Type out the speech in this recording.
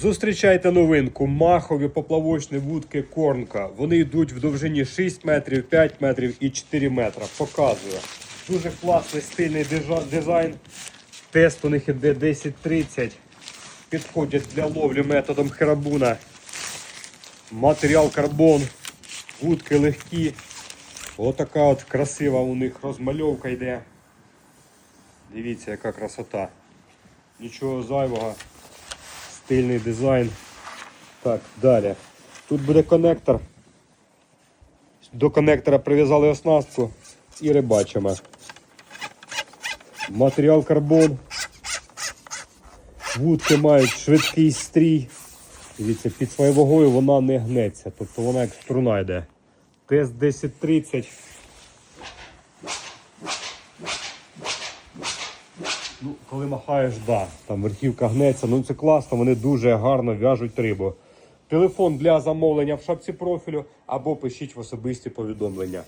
Зустрічайте новинку. Махові поплавочні вудки Корнка. Вони йдуть в довжині 6 метрів, 5 метрів і 4 метра. Показую. Дуже класний стильний дизайн. Тест у них іде 10-30. Підходять для ловлі методом херабуна. Матеріал карбон. Вудки легкі. Отака от красива у них розмальовка йде. Дивіться, яка красота. Нічого зайвого стильний дизайн. Так, далі. Тут буде конектор. До конектора прив'язали оснастку і рибачимо. Матеріал карбон. Вудки мають швидкий стрій. Дивіться, під своєю вагою вона не гнеться, тобто вона як струна йде. ТС-1030. Ну, коли махаєш, да, там верхівка гнеться, ну це класно, вони дуже гарно в'яжуть рибу. Телефон для замовлення в шапці профілю або пишіть в особисті повідомлення.